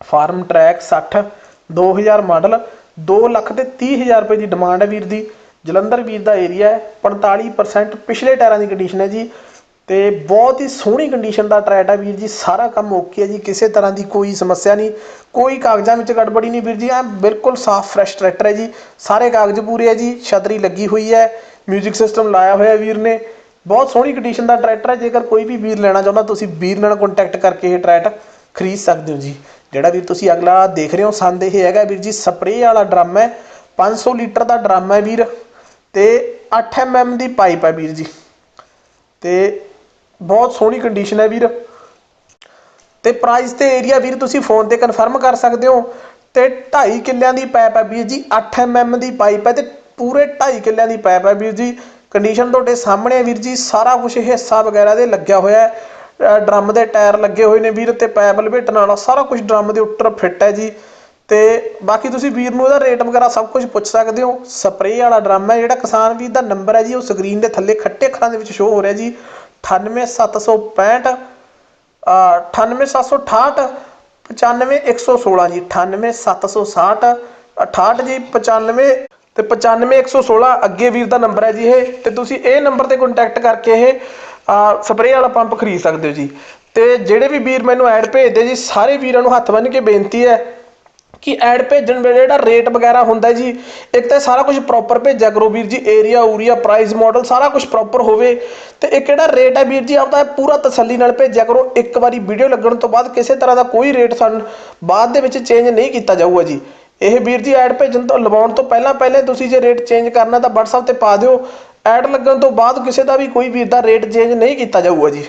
ਫਾਰਮ ਟਰੈਕ 60 2000 ਮਾਡਲ 2 ਲੱਖ ਤੇ 30000 ਰੁਪਏ ਦੀ ਡਿਮਾਂਡ ਹੈ ਵੀਰ ਦੀ। ਜਲੰਧਰ ਵੀਰ ਦਾ ਏਰੀਆ ਹੈ। 45% ਪਿਛਲੇ ਟਾਇਰਾਂ ਦੀ ਕੰਡੀਸ਼ਨ ਹੈ ਜੀ। ਤੇ ਬਹੁਤ ਹੀ ਸੋਹਣੀ ਕੰਡੀਸ਼ਨ ਦਾ ਟਰੈਟ ਹੈ ਵੀਰ ਜੀ, ਸਾਰਾ ਕੰਮ ਓਕੇ ਹੈ ਜੀ, ਕਿਸੇ ਤਰ੍ਹਾਂ ਦੀ ਕੋਈ ਸਮੱਸਿਆ ਨਹੀਂ, ਕੋਈ ਕਾਗਜ਼ਾਂ ਵਿੱਚ ਗੜਬੜੀ ਨਹੀਂ ਵੀਰ ਜੀ, ਐ ਬਿਲਕੁਲ ਸਾਫ਼ ਫਰੈਸ਼ ਟਰੈਕਟਰ ਹੈ ਜੀ, ਸਾਰੇ ਕਾਗਜ਼ ਪੂਰੇ ਹੈ ਜੀ, ਛਤਰੀ ਲੱਗੀ ਹੋਈ ਹੈ 뮤직 ਸਿਸਟਮ ਲਾਇਆ ਹੋਇਆ ਵੀਰ ਨੇ, ਬਹੁਤ ਸੋਹਣੀ ਕੰਡੀਸ਼ਨ ਦਾ ਟਰੈਕਟਰ ਹੈ ਜੇਕਰ ਕੋਈ ਵੀ ਵੀਰ ਲੈਣਾ ਚਾਹੁੰਦਾ, ਤੁਸੀਂ ਵੀਰ ਨਾਲ ਕੰਟੈਕਟ ਕਰਕੇ ਇਹ ਟਰੈਕਟਰ ਖਰੀਦ ਸਕਦੇ ਹੋ ਜੀ। ਜਿਹੜਾ ਵੀਰ ਤੁਸੀਂ ਅਗਲਾ ਦੇਖ ਰਹੇ ਹੋ, ਸੰਦ ਇਹ ਹੈਗਾ ਵੀਰ ਜੀ ਸਪਰੇਅ ਵਾਲਾ ਡਰਮ ਹੈ 500 ਲੀਟਰ ਦਾ ਡਰਮ ਹੈ ਵੀਰ, ਤੇ 8 mm ਦੀ ਪਾਈਪ ਹੈ ਵੀਰ ਜੀ। ਤੇ ਬਹੁਤ ਸੋਹਣੀ ਕੰਡੀਸ਼ਨ ਹੈ ਵੀਰ। ਤੇ ਪ੍ਰਾਈਸ ਤੇ ਏਰੀਆ ਵੀਰ, ਤੁਸੀਂ ਫੋਨ ਤੇ ਕਨਫਰਮ ਕਰ ਸਕਦੇ ਹੋ। ਤੇ 2.5 ਕਿੱਲਿਆਂ ਦੀ ਪਾਈਪ ਹੈ ਵੀਰ ਜੀ 8 mm ਦੀ ਪਾਈਪ ਹੈ ਤੇ ਪੂਰੇ 2.5 ਕਿੱਲਿਆਂ ਦੀ ਪਾਈਪ ਹੈ ਵੀਰ ਜੀ। ਕੰਡੀਸ਼ਨ ਤੁਹਾਡੇ ਸਾਹਮਣੇ ਹੈ ਵੀਰ ਜੀ, ਸਾਰਾ ਕੁਝ ਹਿੱਸਾ ਵਗੈਰਾ ਦੇ ਲੱਗਿਆ ਹੋਇਆ ਹੈ। ਡਰਮ ਦੇ ਟਾਇਰ ਲੱਗੇ ਹੋਏ ਨੇ ਵੀਰ ਤੇ ਪਾਈਪ ਲਪੇਟਣ ਵਾਲਾ, ਸਾਰਾ ਕੁਝ ਡਰਮ ਦੇ ਉੱਪਰ ਫਿੱਟ ਹੈ ਜੀ। ਤੇ ਬਾਕੀ ਤੁਸੀਂ ਵੀਰ ਨੂੰ ਇਹਦਾ ਰੇਟ ਵਗੈਰਾ ਸਭ ਕੁਝ ਪੁੱਛ ਸਕਦੇ ਹੋ। ਸਪਰੇਅ ਵਾਲਾ ਡਰਮ ਹੈ, ਜਿਹੜਾ ਕਿਸਾਨ ਵੀਰ ਦਾ ਨੰਬਰ ਹੈ ਜੀ, ਉਹ ਸਕਰੀਨ ਦੇ ਥੱਲੇ ਖੱਟੇ ਅੱਖਰਾਂ ਦੇ ਵਿੱਚ ਸ਼ੋ ਹੋ ਰਿਹਾ ਜੀ। 98765 98768 95116 ਜੀ 98760 68 ਜੀ 95 ਤੇ 95116 ਅੱਗੇ ਵੀਰ ਦਾ ਨੰਬਰ ਹੈ ਜੀ ਇਹ, ਤੇ ਤੁਸੀਂ ਇਹ ਨੰਬਰ ਤੇ ਕੰਟੈਕਟ ਕਰਕੇ ਇਹ ਸਪਰੇਅ ਵਾਲਾ ਪੰਪ ਖਰੀਦ ਸਕਦੇ ਹੋ ਜੀ। ਤੇ ਜਿਹੜੇ ਵੀ ਵੀਰ ਮੈਨੂੰ ਐਡ ਭੇਜਦੇ ਜੀ, ਸਾਰੇ ਵੀਰਾਂ ਨੂੰ ਹੱਥ ਬੰਨ੍ਹ ਕੇ ਬੇਨਤੀ ਹੈ ਕਿ ਐਡ ਭੇਜਣ ਵੇਲੇ ਜਿਹੜਾ ਰੇਟ ਵਗੈਰਾ ਹੁੰਦਾ ਜੀ, ਇੱਕ ਤਾਂ ਸਾਰਾ ਕੁਝ ਪ੍ਰੋਪਰ ਭੇਜਿਆ ਕਰੋ ਵੀਰ ਜੀ ਏਰੀਆ ਊਰੀਆ ਪ੍ਰਾਈਸ ਮਾਡਲ ਸਾਰਾ ਕੁਝ ਪ੍ਰੋਪਰ ਹੋਵੇ ਤੇ ਇੱਕ ਕਿਹੜਾ ਰੇਟ ਹੈ ਵੀਰ ਜੀ ਆਪਦਾ ਪੂਰਾ ਤਸੱਲੀ ਨਾਲ ਭੇਜਿਆ ਕਰੋ, ਇੱਕ ਵਾਰੀ ਵੀਡੀਓ ਲੱਗਣ ਤੋਂ ਬਾਅਦ ਕਿਸੇ ਤਰ੍ਹਾਂ ਦਾ ਕੋਈ ਰੇਟ ਸਾਨੂੰ ਬਾਅਦ ਦੇ ਵਿੱਚ ਚੇਂਜ ਨਹੀਂ ਕੀਤਾ ਜਾਊਗਾ ਜੀ। ਇਹ ਵੀਰ ਜੀ ਐਡ ਭੇਜਣ ਤੋਂ, ਲਵਾਉਣ ਤੋਂ ਪਹਿਲਾਂ ਪਹਿਲੇ ਤੁਸੀਂ ਜੇ ਰੇਟ ਚੇਂਜ ਕਰਨਾ ਤਾਂ WhatsApp ਤੇ ਪਾ ਦਿਓ। ਐਡ ਲੱਗਣ ਤੋਂ ਬਾਅਦ ਕਿਸੇ ਦਾ ਵੀ ਕੋਈ ਵੀਰ ਦਾ ਰੇਟ ਚੇਂਜ ਨਹੀਂ ਕੀਤਾ ਜਾਊਗਾ ਜੀ।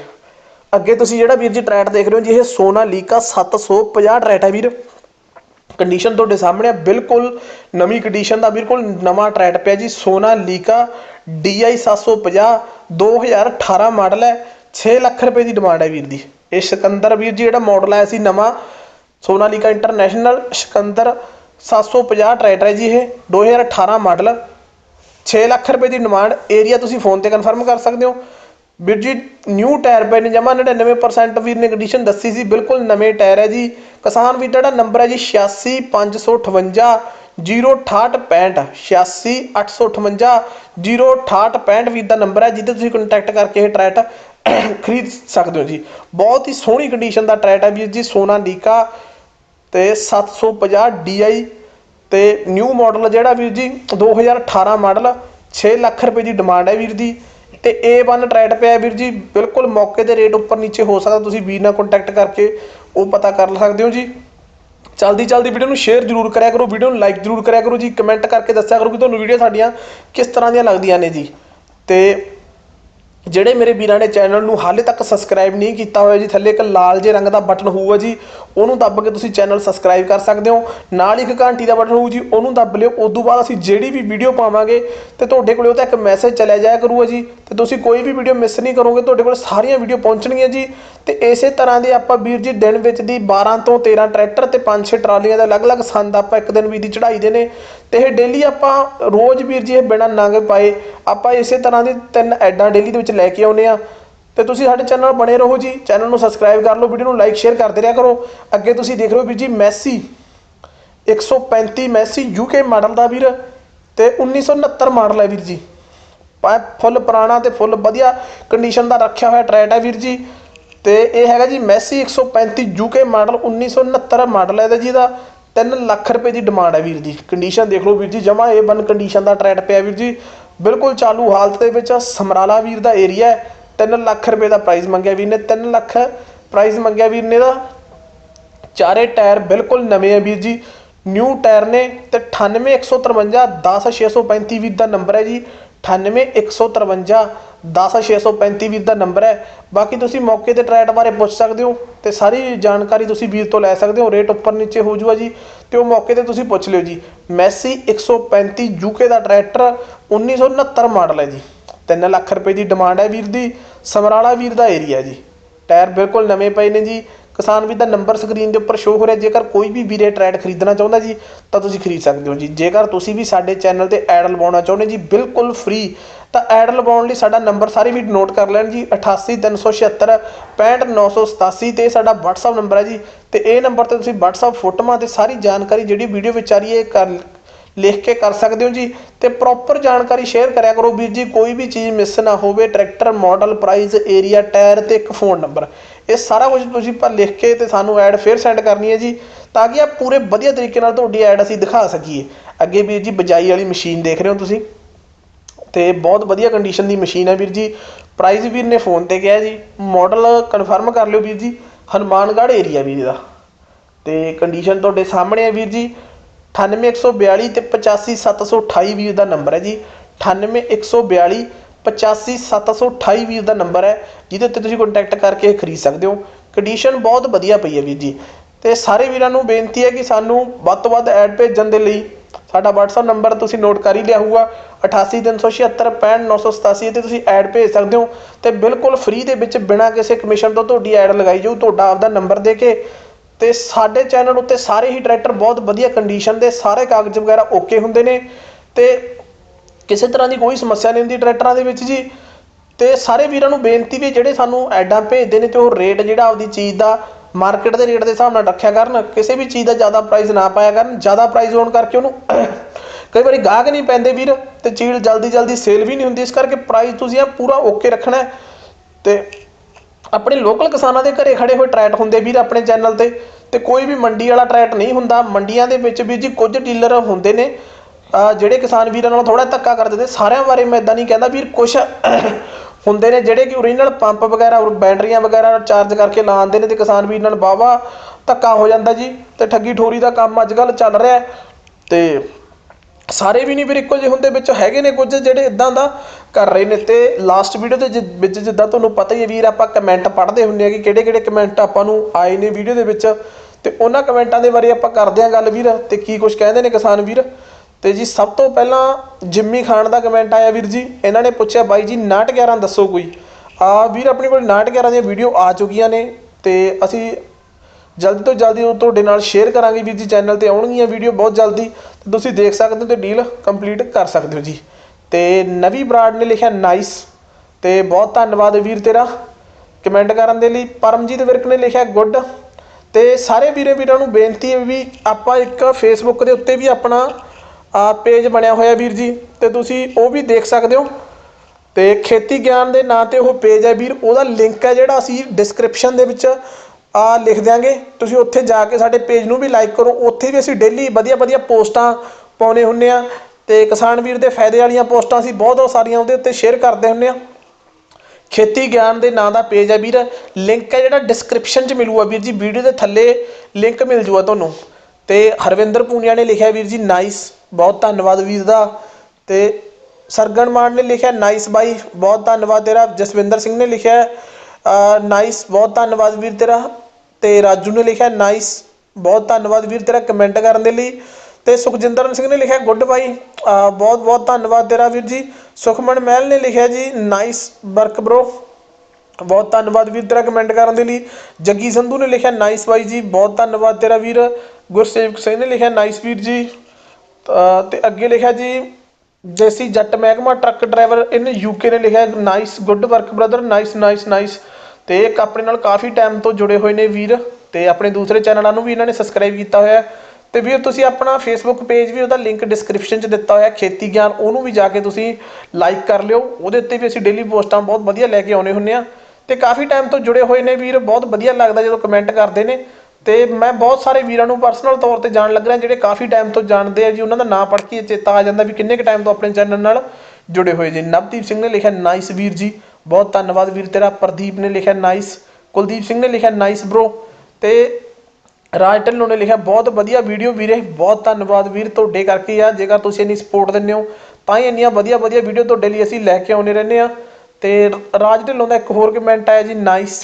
ਅੱਗੇ ਤੁਸੀਂ ਜਿਹੜਾ ਵੀਰ ਜੀ ਟਰੈਟ ਦੇਖ ਰਹੇ ਹੋ ਜੀ, ਇਹ ਸੋਨਾ ਲੀਕਾ 750 ਟਰੈਟ ਹੈ ਵੀਰ। ਕੰਡੀਸ਼ਨ ਤੁਹਾਡੇ ਸਾਹਮਣੇ ਆ, ਬਿਲਕੁਲ ਨਵੀਂ ਕੰਡੀਸ਼ਨ ਦਾ ਬਿਲਕੁਲ ਨਵਾਂ ਟਰੈਟ ਪਿਆ ਜੀ, ਸੋਨਾ ਲੀਕਾ DI 750 2018 ਮਾਡਲ ਹੈ 6 ਲੱਖ ਰੁਪਏ ਦੀ ਡਿਮਾਂਡ ਹੈ ਵੀਰ ਦੀ ਇਹ ਸਿਕੰਦਰ ਵੀਰ ਜੀ ਜਿਹੜਾ ਮਾਡਲ ਆਇਆ ਸੀ ਨਵਾਂ ਸੋਨਾਲੀਕਾ ਇੰਟਰਨੈਸ਼ਨਲ ਸਿਕੰਦਰ 750 ਟਰੈਕਟਰ ਹੈ ਜੀ ਇਹ 2018 ਮਾਡਲ 6 ਲੱਖ ਰੁਪਏ ਦੀ ਡਿਮਾਂਡ ਏਰੀਆ ਤੁਸੀਂ ਫੋਨ ਤੇ ਕਨਫਰਮ ਕਰ ਸਕਦੇ ਹੋ। ਵੀਰ ਜੀ ਨਿਊ ਟਾਇਰ ਪਏ ਨੇ ਜਮਾ 99% ਵੀਰ ਨੇ ਕੰਡੀਸ਼ਨ ਦੱਸੀ ਸੀ, ਬਿਲਕੁਲ ਨਵੇਂ ਟਾਇਰ ਹੈ ਜੀ। ਕਿਸਾਨ ਵੀਰ ਦਾ ਜਿਹੜਾ ਨੰਬਰ ਹੈ ਜੀ 86558 06865 86858 06865 ਵੀਰ ਦਾ ਨੰਬਰ ਹੈ, ਜਿਹਦੇ ਤੁਸੀਂ ਕੰਟੈਕਟ ਕਰਕੇ ਇਹ ਟਰੈਟ ਖਰੀਦ ਸਕਦੇ ਹੋ ਜੀ। ਬਹੁਤ ਹੀ ਸੋਹਣੀ ਕੰਡੀਸ਼ਨ ਦਾ ਟਰੈਟ ਹੈ ਵੀਰ ਜੀ, ਸੋਨਾ ਲੀਕਾ ਤੇ 750 DI ਤੇ ਨਿਊ ਮਾਡਲ ਜਿਹੜਾ ਵੀਰ ਜੀ 2018 ਮਾਡਲ 6 ਲੱਖ ਰੁਪਏ ਦੀ ਡਿਮਾਂਡ ਹੈ ਵੀਰ ਦੀ ਤੇ A1 ਟਰੈਟ ਪਿਆ ਵੀਰ ਜੀ, ਬਿਲਕੁਲ ਮੌਕੇ ਦੇ ਰੇਟ ਉੱਪਰ ਨੀਚੇ ਹੋ ਸਕਦਾ, ਤੁਸੀਂ ਵੀਰ ਨਾਲ ਕੰਟੈਕਟ ਕਰਕੇ ਉਹ ਪਤਾ ਕਰ ਸਕਦੇ ਹੋ ਜੀ। ਚਲਦੀ ਚਲਦੀ ਵੀਡੀਓ ਨੂੰ ਸ਼ੇਅਰ ਜ਼ਰੂਰ ਕਰਿਆ ਕਰੋ ਵੀਡੀਓ ਨੂੰ ਲਾਈਕ ਜ਼ਰੂਰ ਕਰਿਆ ਕਰੋ ਜੀ ਕਮੈਂਟ ਕਰਕੇ ਦੱਸਿਆ ਕਰੋ ਕਿ ਤੁਹਾਨੂੰ ਵੀਡੀਓ ਸਾਡੀਆਂ ਕਿਸ ਤਰ੍ਹਾਂ ਦੀਆਂ ਲੱਗਦੀਆਂ ਨੇ ਜੀ। ਤੇ ਜਿਹੜੇ ਮੇਰੇ ਵੀਰਾਂ ਨੇ ਚੈਨਲ ਨੂੰ ਹਾਲੇ ਤੱਕ ਸਬਸਕ੍ਰਾਈਬ ਨਹੀਂ ਕੀਤਾ ਹੋਇਆ ਜੀ, ਥੱਲੇ ਇੱਕ ਲਾਲ ਜੇ ਰੰਗ ਦਾ ਬਟਨ ਹੋਊਗਾ ਜੀ ਉਹਨੂੰ ਦੱਬ ਕੇ ਤੁਸੀਂ ਚੈਨਲ ਸਬਸਕ੍ਰਾਈਬ ਕਰ ਸਕਦੇ ਹੋ। ਨਾਲ ਇੱਕ ਘੰਟੀ ਦਾ ਬਟਨ ਹੋਊ ਜੀ, ਉਹਨੂੰ ਦੱਬ ਲਿਓ। ਉਸ ਤੋਂ ਬਾਅਦ ਅਸੀਂ ਜਿਹੜੀ ਵੀ ਵੀਡੀਓ ਪਾਵਾਂਗੇ, ਤੇ ਤੁਹਾਡੇ ਕੋਲੇ ਉਹ ਤਾਂ ਇੱਕ ਮੈਸੇਜ ਚਲਿਆ ਜਾਇਆ ਕਰੂਗਾ ਜੀ। ਤੇ ਤੁਸੀਂ ਕੋਈ ਵੀ ਵੀਡੀਓ ਮਿਸ ਨਹੀਂ ਕਰੋਗੇ, ਤੁਹਾਡੇ ਕੋਲ ਸਾਰੀਆਂ ਵੀਡੀਓ ਪਹੁੰਚਣਗੀਆਂ ਜੀ। ਤੇ ਇਸੇ ਤਰ੍ਹਾਂ ਦੇ ਆਪਾਂ ਵੀਰ ਜੀ, ਦਿਨ ਵਿੱਚ ਦੀ 12 ਤੋਂ 13 ਟਰੈਕਟਰ ਤੇ 5-6 ਟਰਾਲੀਆਂ ਦਾ ਅਲੱਗ-ਅਲੱਗ ਸੰਦ ਆਪਾਂ ਇੱਕ ਦਿਨ ਵੀ ਦੀ ਚੜਾਈ ਦੇ ਨੇ। ਤੇ ਇਹ ਡੇਲੀ ਆਪਾਂ ਰੋਜ਼ ਵੀਰ ਜੀ ਇਹ ਬਿਨਾਂ ਨੰਗ ਪਾਏ, ਆਪਾਂ ਇਸੇ ਤਰ੍ਹਾਂ ਦੇ ਤਿੰਨ ਐਡਾਂ ਡੇਲੀ ਦੇ ਵਿੱਚ ਲੈ ਕੇ ਆਉਨੇ ਆ ਤੇ ਤੁਸੀਂ ਸਾਡੇ ਚੈਨਲ ਨਾਲ ਬਣੇ ਰਹੋ ਜੀ। ਚੈਨਲ ਨੂੰ ਸਬਸਕ੍ਰਾਈਬ ਕਰ ਲਓ ਵੀਡੀਓ ਨੂੰ ਲਾਈਕ ਸ਼ੇਅਰ ਕਰਦੇ ਰਿਹਾ ਕਰੋ। ਅੱਗੇ ਤੁਸੀਂ ਦੇਖ ਰਹੇ ਹੋ ਵੀਰ ਜੀ ਮੈਸੀ 135 ਮੈਸੀ ਯੂਕੇ ਮਾਡਲ ਦਾ ਵੀਰ ਤੇ 1969 ਮਾਡਲ ਹੈ ਵੀਰ ਜੀ। ਫੁੱਲ ਪੁਰਾਣਾ ਤੇ ਫੁੱਲ ਵਧੀਆ ਕੰਡੀਸ਼ਨ ਦਾ ਰੱਖਿਆ ਹੋਇਆ ਟਰੈਟ ਹੈ ਵੀਰ ਜੀ। ਤੇ ਇਹ ਹੈਗਾ ਜੀ ਮੈਸੀ 135 ਯੂਕੇ ਮਾਡਲ 1969 ਮਾਡਲ ਹੈ ਇਹਦਾ ਜੀ ਦਾ 3 ਲੱਖ ਰੁਪਏ ਦੀ ਡਿਮਾਂਡ ਹੈ ਵੀਰ ਜੀ। ਕੰਡੀਸ਼ਨ ਦੇਖ ਲਓ ਵੀਰ ਜੀ, ਜਮਾ ਇਹ ਬਨ ਕੰਡੀਸ਼ਨ ਦਾ ਟਰੈਟ ਪਿਆ ਵੀਰ ਜੀ। ਬਿਲਕੁਲ ਚਾਲੂ ਹਾਲਤ ਦੇ ਵਿੱਚ ਸਮਰਾਲਾ ਵੀਰ ਦਾ ਏਰੀਆ ਹੈ। 3 ਲੱਖ ਰੁਪਏ ਦਾ ਪ੍ਰਾਈਜ਼ ਮੰਗਿਆ ਵੀਰ ਨੇ 3 ਲੱਖ ਪ੍ਰਾਈਜ਼ ਮੰਗਿਆ ਵੀਰ ਨੇ ਦਾ। ਚਾਰੇ ਟਾਇਰ ਬਿਲਕੁਲ ਨਵੇਂ ਆ ਵੀਰ ਜੀ। ਨਿਊ ਟਾਇਰ ਨੇ ਤੇ 98153 10635 ਵੀਰ ਦਾ ਨੰਬਰ ਹੈ ਜੀ। 98153 10635 ਵੀਰ ਦਾ ਨੰਬਰ ਹੈ। ਬਾਕੀ ਤੁਸੀਂ ਮੌਕੇ ਤੇ ਟਰੈਟ ਬਾਰੇ ਪੁੱਛ ਸਕਦੇ ਹੋ ਤੇ ਸਾਰੀ ਜਾਣਕਾਰੀ ਤੁਸੀਂ ਵੀਰ ਤੋਂ ਲੈ ਸਕਦੇ ਹੋ। ਰੇਟ ਉੱਪਰ ਨੀਚੇ ਹੋ ਜੂਗਾ ਜੀ ਤੇ ਉਹ ਮੌਕੇ ਤੇ ਤੁਸੀਂ ਪੁੱਛ ਲਿਓ ਜੀ। ਮੈਸੀ 135 ਯੂਕੇ ਦਾ ਟਰੈਕਟਰ 1969 ਮਾਡਲ ਹੈ ਜੀ। 3 ਲੱਖ ਰੁਪਏ ਦੀ ਡਿਮਾਂਡ ਹੈ ਵੀਰ ਦੀ। ਸਮਰਾਲਾ ਵੀਰ ਦਾ ਏਰੀਆ ਜੀ। ਟਾਇਰ ਬਿਲਕੁਲ ਨਵੇਂ ਪਏ ਨੇ ਜੀ। ਕਿਸਾਨ ਵੀਰ ਦਾ ਨੰਬਰ ਸਕਰੀਨ ਦੇ ਉੱਪਰ ਸ਼ੋ ਹੋ ਰਿਹਾ। ਜੇਕਰ ਕੋਈ ਵੀ ਵੀਰੇ ਟਰੈਡ ਖਰੀਦਣਾ ਚਾਹੁੰਦਾ ਜੀ, ਤਾਂ ਤੁਸੀਂ ਖਰੀਦ ਸਕਦੇ ਹੋ ਜੀ। ਜੇਕਰ ਤੁਸੀਂ ਵੀ ਸਾਡੇ ਚੈਨਲ ਤੇ ਐਡ ਲਵਾਉਣਾ ਚਾਹੁੰਦੇ ਜੀ, ਬਿਲਕੁਲ ਫ੍ਰੀ ਤਾਂ ਐਡ ਲਵਾਉਣ ਲਈ ਸਾਡਾ ਨੰਬਰ ਸਾਰੇ ਵੀ ਨੋਟ ਕਰ ਲੈਣ ਜੀ। 88376 65987 ਤੇ ਇਹ ਸਾਡਾ WhatsApp ਨੰਬਰ ਹੈ ਜੀ। ਤੇ ਇਹ ਨੰਬਰ ਤੇ ਤੁਸੀਂ WhatsApp ਫੋਟੋਆਂ ਤੇ ਸਾਰੀ ਜਾਣਕਾਰੀ ਜਿਹੜੀ ਵੀਡੀਓ ਵਿੱਚ ਆ ਰਹੀ ਹੈ, ਇਹ ਕਰ ਲਿਖ ਕੇ ਕਰ ਸਕਦੇ ਹੋ ਜੀ ਤੇ ਪ੍ਰੋਪਰ ਜਾਣਕਾਰੀ ਸ਼ੇਅਰ ਕਰਿਆ ਕਰੋ। ਵੀਰ ਜੀ, ਕੋਈ ਵੀ ਚੀਜ਼ ਮਿਸ ਨਾ ਹੋਵੇ tractor model price area tyre ਤੇ ਇੱਕ ਫੋਨ ਨੰਬਰ ਇਹ ਸਾਰਾ ਕੁਝ ਤੁਸੀਂ ਪਰ ਲਿਖ ਕੇ ਤੇ ਸਾਨੂੰ ਐਡ ਫਿਰ ਸੈਂਡ ਕਰਨੀ ਹੈ ਜੀ, ਤਾਂ ਕਿ ਆ ਪੂਰੇ ਵਧੀਆ ਤਰੀਕੇ ਨਾਲ ਤੁਹਾਡੀ ਐਡ ਅਸੀਂ ਦਿਖਾ ਸਕੀਏ। ਅੱਗੇ ਵੀਰ ਜੀ, ਬਜਾਈ ਵਾਲੀ ਮਸ਼ੀਨ ਦੇਖ ਰਹੇ ਹੋ ਤੁਸੀਂ। ਤੇ ਬਹੁਤ ਵਧੀਆ ਕੰਡੀਸ਼ਨ ਦੀ ਮਸ਼ੀਨ ਹੈ ਵੀਰ ਜੀ। ਪ੍ਰਾਈਸ ਵੀਰ ਨੇ ਫੋਨ ਤੇ ਕਿਹਾ ਜੀ ਮਾਡਲ ਕਨਫਰਮ ਕਰ ਲਿਓ ਵੀਰ ਜੀ। ਹਨੂਮਾਨਗੜ੍ਹ ਏਰੀਆ ਵੀਰ ਦਾ। ਤੇ ਕੰਡੀਸ਼ਨ ਤੁਹਾਡੇ ਸਾਹਮਣੇ ਹੈ ਵੀਰ ਜੀ। 98142 ਤੇ 85728 ਵੀਰ ਦਾ ਨੰਬਰ ਹੈ ਜੀ 98142 85728 ਵੀਰ ਦਾ ਨੰਬਰ ਹੈ ਜਿਹਦੇ ਉੱਤੇ ਤੁਸੀਂ ਕੰਟੈਕਟ ਕਰਕੇ ਇਹ ਖਰੀਦ ਸਕਦੇ ਹੋ ਕੰਡੀਸ਼ਨ ਬਹੁਤ ਵਧੀਆ ਪਈ ਹੈ ਵੀਰ ਜੀ ਤੇ ਸਾਰੇ ਵੀਰਾਂ ਨੂੰ ਬੇਨਤੀ ਹੈ ਕਿ ਸਾਨੂੰ ਵੱਧ ਤੋਂ ਵੱਧ ਐਡ ਭੇਜਣ ਦੇ ਲਈ ਸਾਡਾ WhatsApp ਨੰਬਰ ਤੁਸੀਂ ਨੋਟ ਕਰ ਹੀ ਲਿਆ ਹੋਊਗਾ 8837765987 ਤੇ ਤੁਸੀਂ ਐਡ ਭੇਜ ਸਕਦੇ ਹੋ ਤੇ ਬਿਲਕੁਲ ਫ੍ਰੀ ਦੇ ਵਿੱਚ ਬਿਨਾਂ ਕਿਸੇ ਕਮਿਸ਼ਨ ਤੋਂ ਤੁਹਾਡੀ ਐਡ ਲਗਾਈ ਜਾਊ ਤੁਹਾਡਾ ਆਪਦਾ ਨੰਬਰ ਦੇ ਕੇ ਤੇ ਸਾਡੇ ਚੈਨਲ ਉੱਤੇ ਸਾਰੇ ਹੀ ਟਰੈਕਟਰ ਬਹੁਤ ਵਧੀਆ ਕੰਡੀਸ਼ਨ ਦੇ ਸਾਰੇ ਕਾਗਜ਼ ਵਗੈਰਾ ਓਕੇ ਹੁੰਦੇ ਨੇ ਤੇ ਕਿਸੇ ਤਰ੍ਹਾਂ ਦੀ ਕੋਈ ਸਮੱਸਿਆ ਨਹੀਂ ਹੁੰਦੀ ਟਰੈਕਟਰਾਂ ਦੇ ਵਿੱਚ ਜੀ। ਤੇ ਸਾਰੇ ਵੀਰਾਂ ਨੂੰ ਬੇਨਤੀ ਵੀ ਜਿਹੜੇ ਸਾਨੂੰ ਐਡਾਂ ਭੇਜਦੇ ਨੇ ਤੇ ਉਹ ਰੇਟ ਜਿਹੜਾ ਆਪਦੀ ਚੀਜ਼ ਦਾ ਮਾਰਕੀਟ ਦੇ ਰੇਟ ਦੇ ਹਿਸਾਬ ਨਾਲ ਰੱਖਿਆ ਕਰਨ, ਕਿਸੇ ਵੀ ਚੀਜ਼ ਦਾ ਜ਼ਿਆਦਾ ਪ੍ਰਾਈਸ ਨਾ ਪਾਇਆ ਕਰਨ, ਜ਼ਿਆਦਾ ਪ੍ਰਾਈਸ ਹੋਣ ਕਰਕੇ ਉਹਨੂੰ ਕਈ ਵਾਰੀ ਗਾਹਕ ਨਹੀਂ ਪੈਂਦੇ ਵੀਰ ਤੇ ਚੀਜ਼ ਜਲਦੀ ਜਲਦੀ ਸੇਲ ਵੀ ਨਹੀਂ ਹੁੰਦੀ, ਇਸ ਕਰਕੇ ਪ੍ਰਾਈਸ ਤੁਸੀਂ ਆ ਪੂਰਾ ਓਕੇ ਰੱਖਣਾ ਹੈ। ਤੇ ਆਪਣੇ ਲੋਕਲ ਕਿਸਾਨਾਂ ਦੇ ਘਰੇ ਖੜੇ ਹੋਏ ਟਰੈਟ ਹੁੰਦੇ ਵੀਰ ਆਪਣੇ ਚੈਨਲ ਤੇ ਤੇ ਕੋਈ ਵੀ ਮੰਡੀ ਵਾਲਾ ਟਰੈਟ ਨਹੀਂ ਹੁੰਦਾ, ਮੰਡੀਆਂ ਦੇ ਵਿੱਚ ਵੀ ਜੀ ਕੁਝ ਡੀਲਰ ਹੁੰਦੇ ਨੇ ਜਿਹੜੇ ਕਿਸਾਨ ਵੀਰਾਂ ਨਾਲ ਥੋੜਾ ਧੱਕਾ ਕਰ ਦਿੰਦੇ ਸਾਰਿਆਂ ਬਾਰੇ ਮੈਂ ਇਦਾਂ ਨਹੀਂ ਕਹਿੰਦਾ ਵੀਰ ਕੁਝ ਹੁੰਦੇ ਨੇ ਜਿਹੜੇ ਕਿ ਓਰੀਜਨਲ ਪੰਪ ਵਗੈਰਾ ਔਰ ਬੈਟਰੀਆਂ ਵਗੈਰਾ ਚਾਰਜ ਕਰਕੇ ਲਾਉਂਦੇ ਨੇ ਤੇ ਕਿਸਾਨ ਵੀਰ ਨਾਲ ਵਾਹਵਾ ਧੱਕਾ ਹੋ ਜਾਂਦਾ ਜੀ, ਤੇ ਠੱਗੀ ਠੋਰੀ ਦਾ ਕੰਮ ਅੱਜ ਕੱਲ ਚੱਲ ਰਿਹਾ ਹੈ, ਤੇ ਸਾਰੇ ਵੀ ਨਹੀਂ ਵੀਰ ਇੱਕੋ ਜਿਹੇ ਹੁੰਦੇ ਵਿੱਚ ਹੈਗੇ ਨੇ ਕੁਝ ਜਿਹੜੇ ਇਦਾਂ ਦਾ ਕਰ ਰਹੇ ਨੇ ਤੇ ਲਾਸਟ ਵੀਡੀਓ ਦੇ ਜਿ- ਵਿੱਚ ਜਿੱਦਾਂ ਤੁਹਾਨੂੰ ਪਤਾ ਹੀ ਹੈ ਵੀਰ, ਆਪਾਂ ਕਮੈਂਟ ਪੜ੍ਹਦੇ ਹੁੰਦੇ ਆ ਕਿ ਕਿਹੜੇ ਕਿਹੜੇ ਕਮੈਂਟ ਆਪਾਂ ਨੂੰ ਆਏ ਨੇ ਵੀਡੀਓ ਦੇ ਵਿੱਚ ਤੇ ਉਹਨਾਂ ਕਮੈਂਟਾਂ ਦੇ ਬਾਰੇ ਆਪਾਂ ਕਰਦੇ ਆਂ ਗੱਲ ਵੀਰ ਤੇ ਕੀ ਕੁਝ ਕਹਿੰਦੇ ਨੇ ਕਿਸਾਨ ਵੀਰ। ਤੇ ਜੀ ਸਭ ਤੋਂ ਪਹਿਲਾਂ ਜਿੰਮੀ ਖਾਨ ਦਾ ਕਮੈਂਟ ਆਇਆ ਵੀਰ ਜੀ, ਇਹਨਾਂ ਨੇ ਪੁੱਛਿਆ ਬਾਈ ਜੀ 911 ਦੱਸੋ ਕੋਈ। ਆ ਵੀਰ, ਆਪਣੇ ਕੋਲ 911 ਦੀਆਂ ਵੀਡੀਓ ਆ ਚੁੱਕੀਆਂ ਨੇ ਤੇ ਅਸੀਂ ਜਲਦੀ ਤੋਂ ਜਲਦੀ ਉਹ ਤੁਹਾਡੇ ਨਾਲ ਸ਼ੇਅਰ ਕਰਾਂਗੇ ਵੀਰ ਜੀ ਚੈਨਲ ਤੇ ਆਉਣਗੀਆਂ ਵੀਡੀਓ ਬਹੁਤ ਜਲਦੀ। ਤੇ ਤੁਸੀਂ ਦੇਖ ਸਕਦੇ ਹੋ ਤੇ ਡੀਲ ਕੰਪਲੀਟ ਕਰ ਸਕਦੇ ਹੋ ਜੀ। ਤੇ ਨਵੀ ਬਰਾੜ ਨੇ ਲਿਖਿਆ ਨਾਈਸ ਤੇ ਬਹੁਤ ਧੰਨਵਾਦ ਵੀਰ ਤੇਰਾ। ਕਮੈਂਟ ਕਰਨ ਦੇ ਲਈ ਪਰਮਜੀਤ ਵਿਰਕ ਨੇ ਲਿਖਿਆ ਗੁੱਡ ਤੇ ਸਾਰੇ ਵੀਰੇ ਵੀਰਾਂ ਨੂੰ ਬੇਨਤੀ ਹੈ ਵੀ ਆਪਾਂ ਇੱਕ ਫੇਸਬੁੱਕ ਦੇ ਉੱਤੇ ਵੀ ਆਪਣਾ ਪੇਜ ਬਣਿਆ ਹੋਇਆ ਵੀਰ ਜੀ। ਤੇ ਤੁਸੀਂ ਉਹ ਵੀ ਦੇਖ ਸਕਦੇ ਹੋ। ਤੇ ਖੇਤੀ ਗਿਆਨ ਦੇ ਨਾਂ ਤੇ ਉਹ ਪੇਜ ਹੈ ਵੀਰ। ਉਹਦਾ ਲਿੰਕ ਹੈ ਜਿਹੜਾ ਅਸੀਂ ਡਿਸਕ੍ਰਿਪਸ਼ਨ ਦੇ ਵਿੱਚ ਆ ਲਿਖ ਦਿਆਂਗੇ। ਤੁਸੀਂ ਉੱਥੇ ਜਾ ਕੇ ਸਾਡੇ ਪੇਜ ਨੂੰ ਵੀ ਲਾਈਕ ਕਰੋ। ਉੱਥੇ ਵੀ ਅਸੀਂ ਡੇਲੀ ਵਧੀਆ ਵਧੀਆ ਪੋਸਟਾਂ ਪਾਉਨੇ ਹੁੰਨੇ ਆ ਤੇ ਕਿਸਾਨ ਵੀਰ ਦੇ ਫਾਇਦੇ ਵਾਲੀਆਂ ਪੋਸਟਾਂ ਅਸੀਂ ਬਹੁਤ ਸਾਰੀਆਂ ਉਹਦੇ ਉੱਤੇ ਸ਼ੇਅਰ ਕਰਦੇ ਹੁੰਨੇ ਆ। ਖੇਤੀ ਗਿਆਨ ਦੇ ਨਾਂ ਦਾ ਪੇਜ ਹੈ ਵੀਰ। ਲਿੰਕ ਹੈ ਜਿਹੜਾ ਡਿਸਕ੍ਰਿਪਸ਼ਨ 'ਚ ਮਿਲੂਗਾ ਵੀਰ ਜੀ। ਵੀਡੀਓ ਦੇ ਥੱਲੇ ਲਿੰਕ ਮਿਲ ਜੂਗਾ ਤੁਹਾਨੂੰ। ਤੇ ਹਰਵਿੰਦਰ ਪੂਨੀਆ ਨੇ ਲਿਖਿਆ ਵੀਰ ਜੀ ਨਾਈਸ ਬਹੁਤ ਧੰਨਵਾਦ ਵੀਰ ਦਾ। ਤੇ ਸਰਗਣ ਮਾਨ ਨੇ ਲਿਖਿਆ ਨਾਈਸ ਬਾਈ। ਬਹੁਤ ਧੰਨਵਾਦ ਤੇਰਾ। ਜਸਵਿੰਦਰ ਸਿੰਘ ਨੇ ਲਿਖਿਆ ਨਾਈਸ ਬਹੁਤ ਧੰਨਵਾਦ ਵੀਰ ਤੇਰਾ। ਤੇ ਰਾਜੂ ਨੇ ਲਿਖਿਆ ਨਾਈਸ ਬਹੁਤ ਧੰਨਵਾਦ ਵੀਰ ਤੇਰਾ ਕਮੈਂਟ ਕਰਨ ਦੇ ਲਈ। ਤੇ ਸੁਖਜਿੰਦਰ ਸਿੰਘ ਨੇ ਲਿਖਿਆ ਗੁੱਡ ਬਾਈ ਬਹੁਤ ਬਹੁਤ ਧੰਨਵਾਦ ਤੇਰਾ ਵੀਰ ਜੀ। ਸੁਖਮਨ ਮਹਿਲ ਨੇ ਲਿਖਿਆ ਜੀ ਨਾਈਸ ਵਰਕ ਬ్రో ਬਹੁਤ ਧੰਨਵਾਦ ਵੀਰ ਤੇਰਾ ਕਮੈਂਟ ਕਰਨ ਦੇ ਲਈ। ਜੱਗੀ ਸੰਧੂ ਨੇ ਲਿਖਿਆ ਨਾਈਸ ਬਾਈ ਜੀ, ਬਹੁਤ ਧੰਨਵਾਦ ਤੇਰਾ ਵੀਰ। ਗੁਰਸੇਵਕ ਸਿੰਘ ਨੇ ਲਿਖਿਆ ਨਾਈਸ ਵੀਰ ਜੀ। ਅਹ ਤੇ ਅੱਗੇ ਲਿਖਿਆ ਜੀ, ਜੈਸੀ ਜੱਟ ਮਹਿਕਮਾ ਟਰੱਕ ਡਰਾਈਵਰ ਇਨ ਯੂਕੇ ਨੇ ਲਿਖਿਆ nice good work brother nice nice nice ਤੇ ਇੱਕ ਆਪਣੇ ਨਾਲ ਕਾਫੀ ਟਾਈਮ ਤੋਂ ਜੁੜੇ ਹੋਏ ਨੇ ਵੀਰ, ਤੇ ਆਪਣੇ ਦੂਸਰੇ ਚੈਨਲਾਂ ਨੂੰ ਵੀ ਇਹਨਾਂ ਨੇ ਸਬਸਕ੍ਰਾਈਬ ਕੀਤਾ ਹੋਇਆ ਹੈ। ਤੇ ਵੀਰ, ਤੁਸੀਂ ਆਪਣਾ ਫੇਸਬੁੱਕ ਪੇਜ ਵੀ ਉਹਦਾ ਲਿੰਕ ਡਿਸਕ੍ਰਿਪਸ਼ਨ 'ਚ ਦਿੱਤਾ ਹੋਇਆ ਖੇਤੀ ਗਿਆਨ, ਉਹਨੂੰ ਵੀ ਜਾ ਕੇ ਤੁਸੀਂ ਲਾਈਕ ਕਰ ਲਿਓ। ਉਹਦੇ ਉੱਤੇ ਵੀ ਅਸੀਂ ਡੇਲੀ ਪੋਸਟਾਂ ਬਹੁਤ ਵਧੀਆ ਲੈ ਕੇ ਆਉਨੇ ਹੁੰਨੇ ਆ ਤੇ ਕਾਫੀ ਟਾਈਮ ਤੋਂ ਜੁੜੇ ਹੋਏ ਨੇ ਵੀਰ, ਬਹੁਤ ਵਧੀਆ ਲੱਗਦਾ ਜਦੋਂ ਕਮੈਂਟ ਕਰਦੇ ਨੇ। ਤੇ ਮੈਂ ਬਹੁਤ ਸਾਰੇ ਵੀਰਾਂ ਨੂੰ ਪਰਸਨਲ ਤੌਰ ਤੇ ਜਾਣ ਲੱਗ ਰਿਹਾ ਜਿਹੜੇ ਕਾਫੀ ਟਾਈਮ ਤੋਂ ਜਾਣਦੇ ਆ ਜੀ, ਉਹਨਾਂ ਦਾ ਨਾਮ ਪੜ੍ਹ ਕੇ ਚੇਤਾ ਆ ਜਾਂਦਾ ਵੀ ਕਿੰਨੇ ਕੁ ਟਾਈਮ ਤੋਂ ਆਪਣੇ ਚੈਨਲ ਨਾਲ ਜੁੜੇ ਹੋਏ ਜੀ। ਨਵਦੀਪ ਸਿੰਘ ਨੇ ਲਿਖਿਆ ਨਾਈਸ ਵੀਰ ਜੀ, ਬਹੁਤ ਧੰਨਵਾਦ ਵੀਰ ਤੇਰਾ। ਪ੍ਰਦੀਪ ਨੇ ਲਿਖਿਆ ਨਾਈਸ ਕੁਲਦੀਪ ਸਿੰਘ ਨੇ ਲਿਖਿਆ ਨਾਈਸ ਬ్రో ਤੇ ਰਾਜ ਢਿੱਲੋਂ ਨੇ ਲਿਖਿਆ, ਬਹੁਤ ਵਧੀਆ ਵੀਡੀਓ ਵੀਰੇ, ਬਹੁਤ ਧੰਨਵਾਦ ਵੀਰ ਤੁਹਾਡੇ ਕਰਕੇ ਆ। ਜੇਕਰ ਤੁਸੀਂ ਇੰਨੀ ਸਪੋਰਟ ਦਿੰਦੇ ਹੋ, ਤਾਂ ਹੀ ਇੰਨੀਆਂ ਵਧੀਆ ਵਧੀਆ ਵੀਡੀਓ ਤੁਹਾਡੇ ਲਈ ਅਸੀਂ ਲੈ ਕੇ ਆਉਂਦੇ ਰਹਿੰਦੇ ਆ ਤੇ ਰਾਜ ਢਿੱਲੋਂ ਦਾ ਇੱਕ ਹੋਰ ਕਮੈਂਟ ਆਇਆ ਜੀ ਨਾਈਸ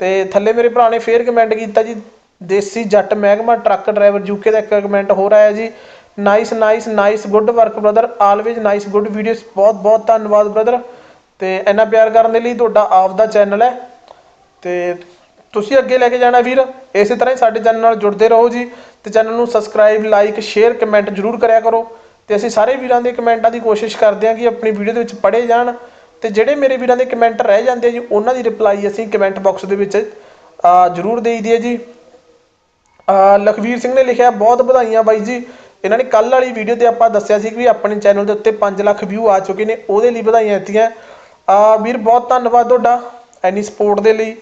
ਤੇ ਥੱਲੇ ਮੇਰੇ ਭਰਾ ਨੇ ਫੇਰ ਕਮੈਂਟ ਕੀਤਾ ਜੀ, ਦੇਸੀ ਜੱਟ ਮਹਿਕਮਾ, ਟਰੱਕ ਡਰਾਈਵਰ ਯੂਕੇ ਦਾ ਇੱਕ ਕਮੈਂਟ ਹੋਰ ਆਇਆ ਜੀ nice nice nice good work brother always nice good videos ਬਹੁਤ ਬਹੁਤ ਧੰਨਵਾਦ ਬ੍ਰਦਰ ਤੇ ਇੰਨਾ ਪਿਆਰ ਕਰਨ ਦੇ ਲਈ ਤੁਹਾਡਾ ਆਪ ਦਾ ਚੈਨਲ ਹੈ। ਤੇ ਤੁਸੀਂ ਅੱਗੇ ਲੈ ਕੇ ਜਾਣਾ ਵੀਰ, ਇਸੇ ਤਰ੍ਹਾਂ ਹੀ ਸਾਡੇ ਚੈਨਲ ਨਾਲ ਜੁੜਦੇ ਰਹੋ ਜੀ। ਤੇ ਚੈਨਲ ਨੂੰ ਸਬਸਕ੍ਰਾਈਬ ਲਾਈਕ ਸ਼ੇਅਰ ਕਮੈਂਟ ਜਰੂਰ ਕਰਿਆ ਕਰੋ। ਤੇ ਅਸੀਂ ਸਾਰੇ ਵੀਰਾਂ ਦੇ ਕਮੈਂਟਾਂ ਦੀ ਕੋਸ਼ਿਸ਼ ਕਰਦੇ ਹਾਂ ਕਿ ਆਪਣੀ ਵੀਡੀਓ ਦੇ ਵਿੱਚ ਪੜ੍ਹੇ ਜਾਣ। ਤੇ ਜਿਹੜੇ ਮੇਰੇ ਵੀਰਾਂ ਦੇ ਕਮੈਂਟ ਰਹਿ ਜਾਂਦੇ ਆ ਜੀ, ਉਹਨਾਂ ਦੀ ਰਿਪਲਾਈ ਅਸੀਂ ਕਮੈਂਟ ਬਾਕਸ ਦੇ ਵਿੱਚ ਜਰੂਰ ਦੇਈ ਦੀ ਹੈ ਜੀ। ਲਖਵੀਰ ਸਿੰਘ ਨੇ ਲਿਖਿਆ, ਬਹੁਤ ਵਧਾਈਆਂ ਬਾਈ ਜੀ। ਇਹਨਾਂ ਨੇ ਕੱਲ ਵਾਲੀ ਵੀਡੀਓ ਤੇ ਆਪਾਂ ਦੱਸਿਆ ਸੀ ਕਿ ਵੀ ਆਪਣੇ ਚੈਨਲ ਦੇ ਉੱਤੇ 5 ਲੱਖ ਵਿਊ ਆ ਚੁੱਕੇ ਨੇ, ਉਹਦੇ ਲਈ ਵਧਾਈਆਂ ਦਿੱਤੀਆਂ। ਆ ਵੀਰ, ਬਹੁਤ ਧੰਨਵਾਦ ਤੁਹਾਡਾ ਐਨੀ ਸਪੋਰਟ ਦੇ ਲਈ।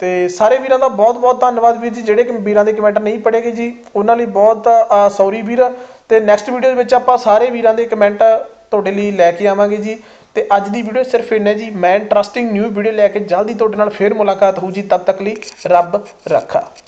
ਤੇ ਸਾਰੇ ਵੀਰਾਂ ਦਾ ਬਹੁਤ ਬਹੁਤ ਧੰਨਵਾਦ ਵੀਰ ਜੀ, ਜਿਹੜੇ ਕਿ ਵੀਰਾਂ ਦੇ ਕਮੈਂਟ ਨਹੀਂ ਪੜ੍ਹੇਗੇ ਜੀ, ਉਹਨਾਂ ਲਈ ਬਹੁਤ ਸੌਰੀ ਵੀਰ। ਤੇ ਨੈਕਸਟ ਵੀਡੀਓ ਦੇ ਵਿੱਚ ਆਪਾਂ ਸਾਰੇ ਵੀਰਾਂ ਦੇ ਕਮੈਂਟ ਤੁਹਾਡੇ ਲਈ ਲੈ ਕੇ ਆਵਾਂਗੇ ਜੀ। ਤੇ ਅੱਜ ਦੀ ਵੀਡੀਓ ਸਿਰਫ ਇੰਨਾ ਜੀ, ਮੈਂ ਇੰਟਰਸਟਿੰਗ ਨਿਊ ਵੀਡੀਓ ਲੈ ਕੇ ਜਲਦੀ ਤੁਹਾਡੇ ਨਾਲ ਫੇਰ ਮੁਲਾਕਾਤ ਹੋਊ ਜੀ, ਤਦ ਤੱਕ ਲਈ ਰੱਬ ਰੱਖਾ।